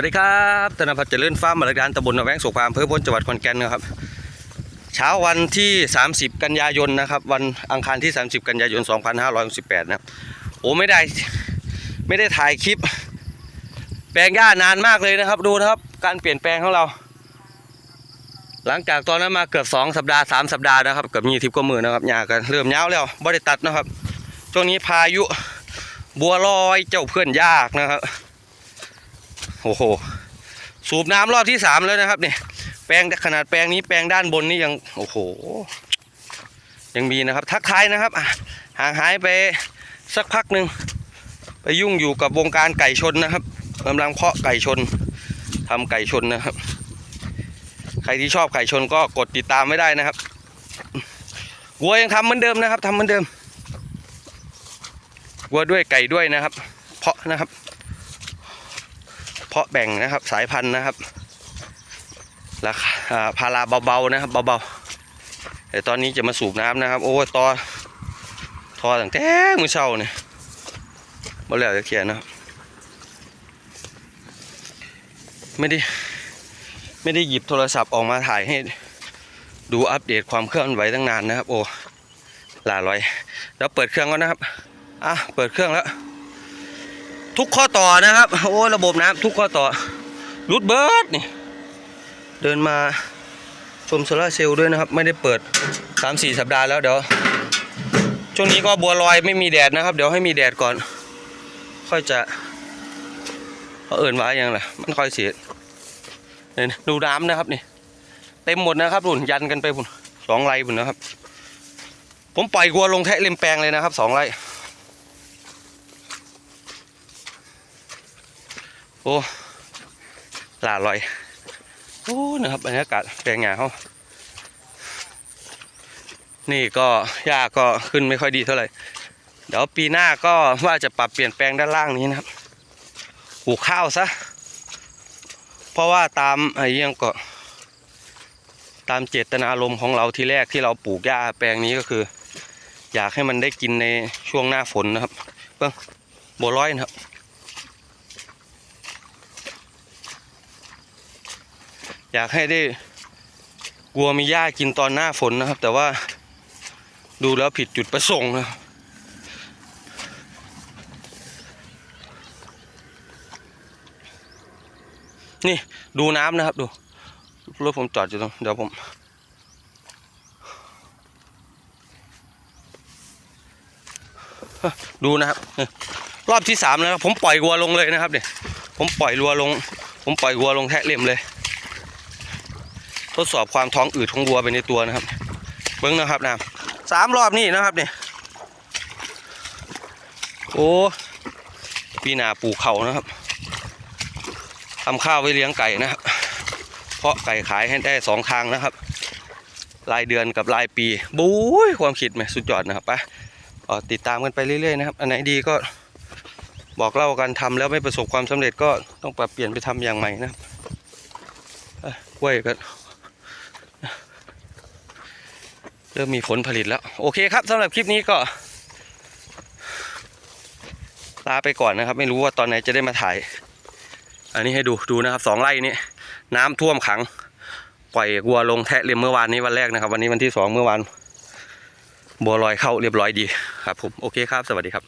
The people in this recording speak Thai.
วัสดีครับธนพัฒน์เจริญฟาร์มบริการตำบลหนแวงสุขามอำเภอพนจังหวัดขอนแก่นนะครับ เช้าวันที่ 30 กันยายนนะครับ วันอังคารที่ 30 กันยายน 2568นะครับโอ้ไม่ได้ไม่ได้ถ่ายคลิป แปลงหญ้านานมากเลยนะครับ ดูนะครับการเปลี่ยนแปลงของเรา หลังจากตอนนั้นมาเกือบ 2 สัปดาห์ 3 สัปดาห์นะครับเกือบมีทิพก็มือนะครับหญ้ากันเริ่มเย้าแล้วบ่ได้ตัดนะครับช่วงนี้พายุบัวลอยเจ้าเพื่อนยากนะครับ โอ้โห สูบน้ำรอบที่สามแล้วนะครับเนี่ยแปลงขนาดแปลงนี้แปลงด้านบนนี่ยังโอ้โห ยังมีนะครับ ทักทายนะครับห่างหายไปสักพักหนึ่งไปยุ่งอยู่กับวงการไก่ชนนะครับกำลังเพาะไก่ชนทำไก่ชนนะครับ ใครที่ชอบไก่ชนก็กดติดตามไม่ได้นะครับวัวยังทำเหมือนเดิมนะครับทำเหมือนเดิมวัวด้วยไก่ด้วยนะครับ เพาะนะครับาะแบ่งนะครับ สายพันธุ์นะครับราคาพาราเบาๆนะครับเบาๆแต่ตอนนี้จะมาสูบน้ำนะครับ โอ้ตอทอตั้งแต่มือเช้าเนี่ยบ่แล้วจะเขียนนะครับไม่ได้ไม่ได้หยิบโทรศัพท์ออกมาถ่ายให้ดูอัปเดตความเคลื่อนไหวตั้งนานนะครับ โอ้ลาลอย แล้วเปิดเครื่องก่อนนะครับ อะ เปิดเครื่องแล้ว ทุกข้อต่อนะครับ โอ้ระบบน้ำทุกข้อต่อรุดเบิร์ดนี่เดินมาชมโซลาเซลล์ด้วยนะครับ ไม่ได้เปิด 3-4 สัปดาห์แล้วเดี๋ยว ช่วงนี้ก็บัวลอยไม่มีแดดนะครับ เดี๋ยวให้มีแดดก่อน ค่อยจะเขาเอิ่นว่าอย่างไรมันค่อยเสียเนี่ยดูน้ำนะครับนี่เต็มหมดนะครับหุ่นยันกันไปพุ่นสองไร่พุ่นนะครับ ผมปล่อยกัวลงแทะเล็มแปลงเลยนะครับสองไร่ อ้หลาลอยโอ้นะครับบรรยากาศแปลงหยาเขานี่ก็หญ้าก็ขึ้นไม่ค่อยดีเท่าไหร่ เดี๋ยวปีหน้าก็ว่าจะปรับเปลี่ยนแปลงด้านล่างนี้นะครับปลูกข้าวซะ เพราะว่าตามไอ้เรื่องก็ ตามเจตนารมณ์ของเราที่แรกที่เราปลูกหญ้าแปลงนี้ก็คือ อยากให้มันได้กินในช่วงหน้าฝนนะครับเพิ่งบัวร้อยนะครับ อยากให้ได้กลัวมีหญ้ากินตอนหน้าฝนนะครับ แต่ว่าดูแล้วผิดจุดประสงค์นะนี่ดูน้ำนะครับ ดูรถผมจอดอยู่ตรงเดี๋ยวผมดูนะครับรอบที่สามแล้วผมปล่อยวัวลงเลยนะครับเนี่ยผมปล่อยวัวลง ผมปล่อยวัวลงแทะเล่มเลย ทดสอบความท้องอืดของวัวไปในตัวนะครับ เบิ้งนะครับนะสามรอบนี่นะครับเนี่ยโอ้ปีนาปลูกเขานะครับทำข้าวไว้เลี้ยงไก่นะครับ เพราะไก่ขายให้ได้สองทางนะครับ รายเดือนกับรายปีบู๊ยความคิดไหมสุดยอดนะครับไปเอ่อติดตามกันไปเรื่อยๆนะครับ อันไหนดีก็บอกเล่ากันทำแล้วไม่ประสบความสำเร็จก็ต้องปรับเปลี่ยนไปทำอย่างใหม่นะครับเอ้ยกล้วยก็ เริ่มมีผลผลิตแล้ว โอเคครับสำหรับคลิปนี้ก็ ลาไปก่อนนะครับ ไม่รู้ว่าตอนไหนจะได้มาถ่าย อันนี้ให้ดูดูนะครับสองไร่นี้น้ำท่วมขัง ปล่อยวัวลงแทะเลียมเมื่อวานนี้วันแรกนะครับ วันนี้วันที่สองเมื่อวานบัวลอยเข้าเรียบร้อยดีครับผมโอเคครับ สวัสดีครับ